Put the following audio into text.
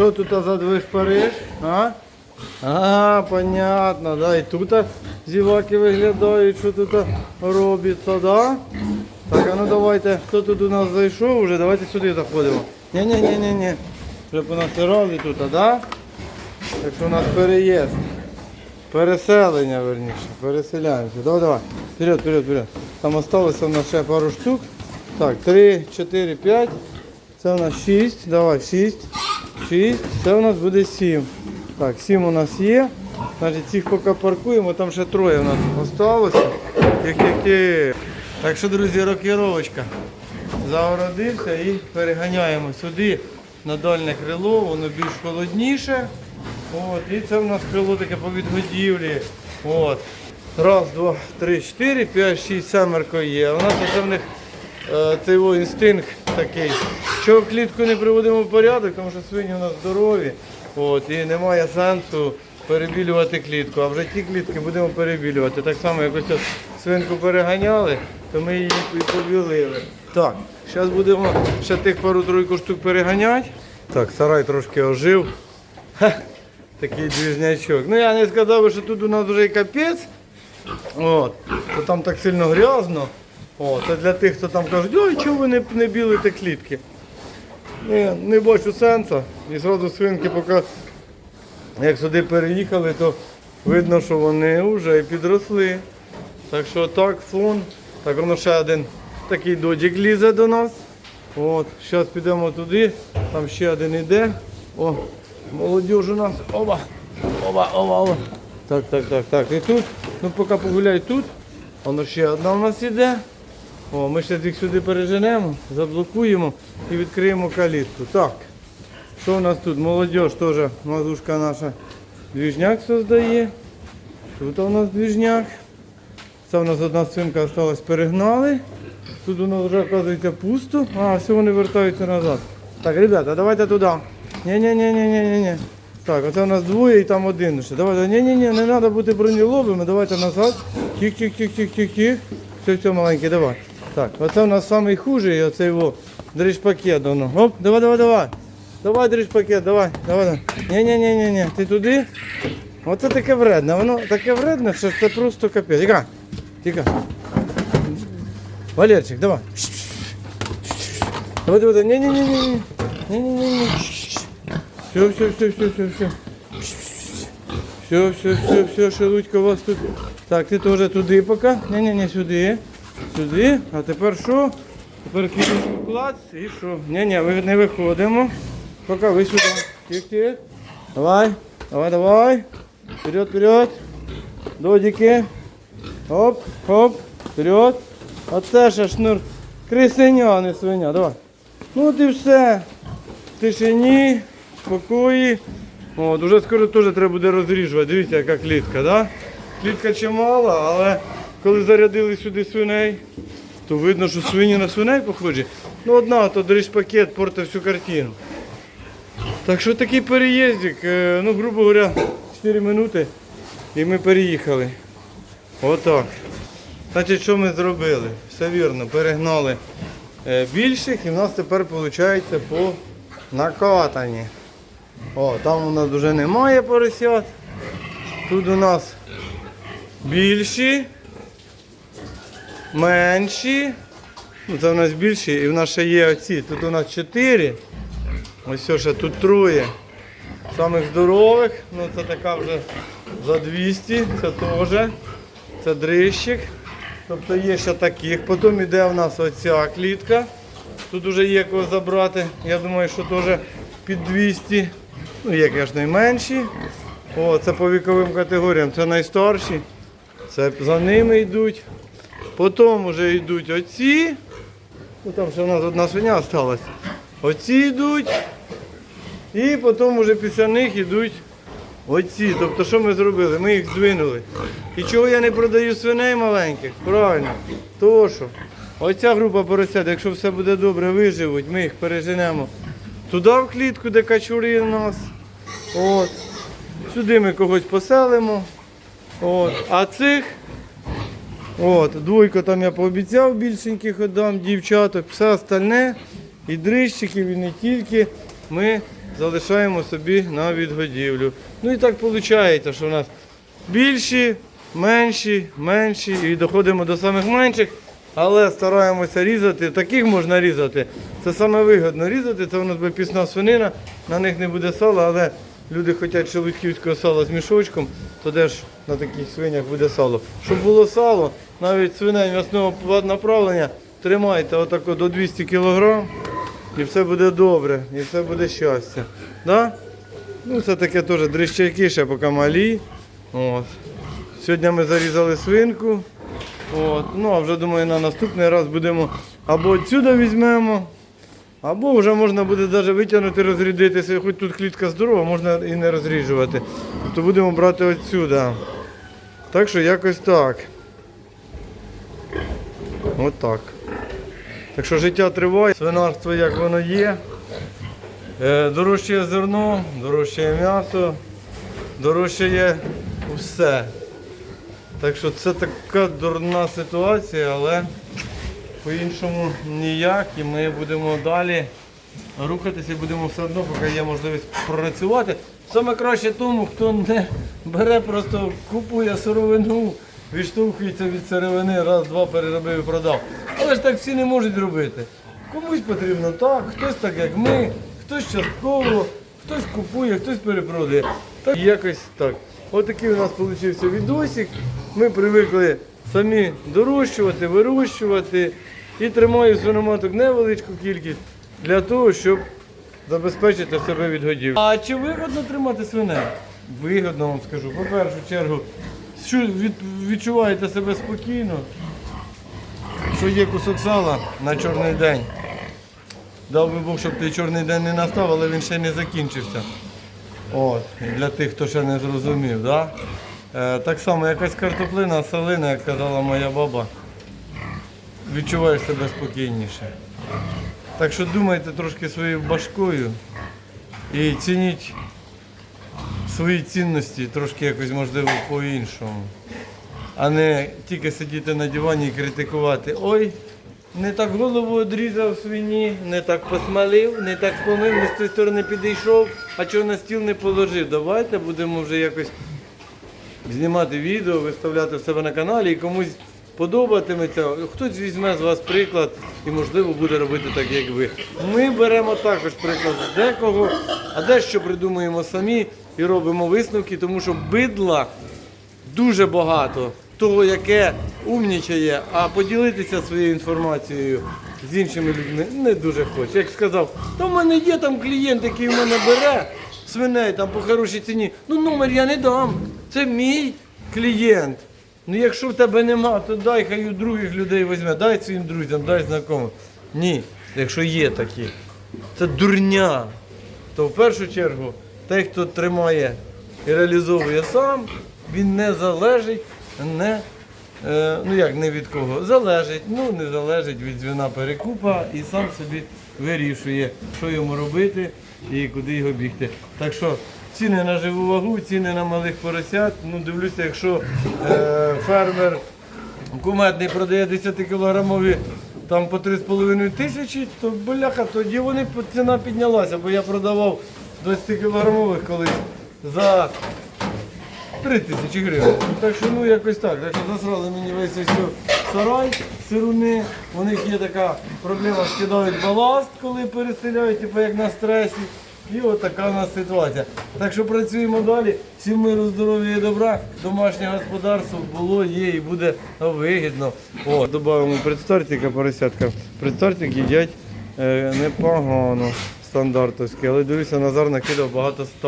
Що тут за двох Париж? А? А, понятно, да. І тут зіваки виглядають, що тут робиться, да? Так, а ну давайте, хто тут у нас зайшов вже, давайте сюди заходимо. Ні-ні-ні-ні-ні. Вже понасирали тут, а, да? Так що у нас переїзд. Переселення, верніше. Переселяємося. Давай, давай. Вперед, вперед, вперед. Там осталося у нас ще пару штук. Так, 3, 4, 5. Це у нас 6. Давай, 6. 6. Це у нас буде 7. Так, 7 у нас є. Значить, цих поки паркуємо, там ще троє у нас осталося. Тих-тих-тих. Так що, друзі, рокіровочка. Загородився і переганяємо сюди на дальне крило, воно більш холодніше. От, і це в нас крило таке по відгодівлі. От. Раз, два, три, чотири, п'ять, шість, семерко є. У нас це в них е, цей інстинкт такий. Що клітку не приводимо в порядок, тому що свині у нас здорові. От, і немає сенсу перебілювати клітку. А вже ті клітки будемо перебілювати. Так само, як ось свинку переганяли, то ми її і побілили. Так, зараз будемо ще тих пару-тройку штук переганяти. Так, сарай трошки ожив. Ха, такий двіжнячок. Ну я не сказав, що тут у нас вже і капець. От, що там так сильно грязно. О, це для тих, хто там кажуть, ой, чого ви не, не білите клітки. Не, не бачу сенсу. І зразу свинки, поки як сюди переїхали, то видно, що вони вже підросли. Так що так, фон. Так, воно ще один такий додік лізе до нас. От, зараз підемо туди, там ще один іде. О, молодіж у нас. Оба! Оба, оба, оба. Так, так, так, так. І тут, ну поки погуляй тут, воно ще одна у нас іде. О, ми ще їх сюди переженемо, заблокуємо і відкриємо калітку. Так. Що у нас тут? Молодіж теж, мазушка наша двіжняк создає. Тут у нас двіжняк. Це у нас одна свинка залишилась, перегнали. Тут у нас вже оказується пусто. А, все вони вертаються назад. Так, ребята, давайте туди. Ні-ні-ні-ні-ні-ні. Так, оце у нас двоє і там один ще. Давайте, ні-ні-ні, не треба бути бронелобими, давайте назад. Тих-тих-тих-тих-тих-тих. Все, все, маленький, давай. Так, оце у нас найхужий, оцей його дриж-пакет. воно. Оп, давай, давай, давай. Давай, дриж-пакет, давай, давай. давай. Ні-ні-ні-ні, ти туди. Оце таке вредне, воно таке вредне, що це просто капець. Тіка, тіка. Валерчик, давай. Давай, давай, давай. Не-не-не-не. Не-не-не-не. Все, все, все, все, все, все. Все, все, все, все, шелудька у вас тут. Так, ти теж туди поки. Не-не-не, сюди. Сюди. А тепер що? Тепер квіточку клац і що? Ні-ні, ми не виходимо. Поки ви сюди. Тих-тих. Давай, давай, давай. Вперед, вперед. Додики. Оп, оп, вперед. Оце ще шнур. Крисеня, а не свиня. Давай. Ну от і все. В тишині, спокої. О, дуже скоро теж треба буде розріжувати. Дивіться, яка клітка, да? Клітка чимала, але коли зарядили сюди свиней, то видно, що свині на свиней похожі. Ну одна, то дриж пакет портить всю картину. Так що такий переїздик, е, ну, грубо говоря, 4 минути і ми переїхали. Отак. Значить, що ми зробили? Все вірно, перегнали е, більших і в нас тепер виходить по накатанні. О, там у нас вже немає поросят. Тут у нас більші, менші. Ну, це у нас більші і в нас ще є оці. Тут у нас чотири. Ось все, ще тут троє. Самих здорових, ну це така вже за 200, це теж. Це дрищик. Тобто є ще таких. Потім йде у нас оця клітка. Тут вже є кого забрати. Я думаю, що теж під 200. Ну, є, звісно, і менші. О, це по віковим категоріям. Це найстарші. Це за ними йдуть. Потім вже йдуть оці. Ну, там ще у нас одна свиня залишилась. Оці йдуть. І потім вже після них йдуть оці. Тобто що ми зробили? Ми їх здвинули. І чого я не продаю свиней маленьких? Правильно. То що? Оця група поросят, якщо все буде добре, виживуть, ми їх переженемо туди в клітку, де качури у нас. От. Сюди ми когось поселимо. От. А цих От, двойку там я пообіцяв більшеньких віддам, дівчаток, все остальне, і дрищиків, і не тільки ми залишаємо собі на відгодівлю. Ну і так виходить, що в нас більші, менші, менші і доходимо до самих менших, але стараємося різати. Таких можна різати. Це саме вигідно різати. Це у нас буде пісна свинина, на них не буде сала, але люди хочуть шелудьківського сала з мішочком, то де ж на таких свинях буде сало. Щоб було сало, навіть свиней м'ясного направлення, тримайте отако до 200 кг і все буде добре, і все буде щастя. Да? Ну, це таке теж дрищайки, ще поки малі. От. Сьогодні ми зарізали свинку. От. Ну, а вже думаю, на наступний раз будемо або відсюди візьмемо, або вже можна буде навіть витягнути, розрядитися. Хоч тут клітка здорова, можна і не розріжувати. То будемо брати відсюди. Так що якось так. От так. Так що життя триває, свинарство як воно є. Е, Дорожчає зерно, дорожчає м'ясо, дорожчає все. Так що це така дурна ситуація, але по-іншому ніяк. І ми будемо далі рухатися будемо все одно, поки є можливість працювати. Саме краще тому, хто не бере, просто купує сировину, відштовхується від сировини, раз, два переробив і продав. Але ж так всі не можуть робити. Комусь потрібно так, хтось так, як ми, хтось частково, хтось купує, хтось перепродає. Так якось так. Отакий у нас вийшов відосик. Ми привикли самі дорощувати, вирощувати і тримаю свиноматок невеличку кількість для того, щоб забезпечити себе від годів. А чи вигодно тримати свиней? Вигодно вам скажу. По першу чергу, що від, відчуваєте себе спокійно, що є кусок сала на чорний день. Дав би Бог, щоб той чорний день не настав, але він ще не закінчився. От, для тих, хто ще не зрозумів. Да? Е, так само якась картоплина, салина, як казала моя баба. Відчуваєш себе спокійніше. Так що думайте трошки своєю башкою і цініть свої цінності трошки якось можливо по-іншому. А не тільки сидіти на дивані і критикувати. Ой, не так голову одрізав свині, не так посмалив, не так помив, не з тієї сторони підійшов, а чого на стіл не положив. Давайте будемо вже якось знімати відео, виставляти себе на каналі і комусь подобатиметься. Хтось візьме з вас приклад і, можливо, буде робити так, як ви. Ми беремо також приклад з декого, а дещо придумуємо самі і робимо висновки, тому що бидла дуже багато того, яке умнічає, а поділитися своєю інформацією з іншими людьми не дуже хоче. Як сказав, то в мене є там клієнт, який в мене бере свиней там по хорошій ціні. Ну номер я не дам. Це мій клієнт. Ну якщо в тебе нема, то дай хай у других людей візьме, дай своїм друзям, дай знайомим. Ні, якщо є такі. Це дурня. То в першу чергу той, хто тримає і реалізовує сам, він не залежить, не, е, ну як не від кого, залежить, ну не залежить від дзвіна перекупа і сам собі вирішує, що йому робити і куди його бігти. Так що ціни на живу вагу, ціни на малих поросят. Ну дивлюся, якщо е, фермер кумедний продає 10-кілограмові там по 3,5 тисячі, то бляха, тоді вони ціна піднялася, бо я продавав 20-кілограмових колись за 3 тисячі гривень. Так що ну якось так. Так що засрали мені весь ось сарай, сируни. У них є така проблема, скидають баласт, коли переселяють, типу як на стресі. І от така у нас ситуація. Так що працюємо далі. Всім миру, здоров'я і добра. Домашнє господарство було, є і буде вигідно. О, додаємо предстартика, поросятка. Предстартик їдять е, непогано, стандартовський, але дивіться, Назар накидав багато ста.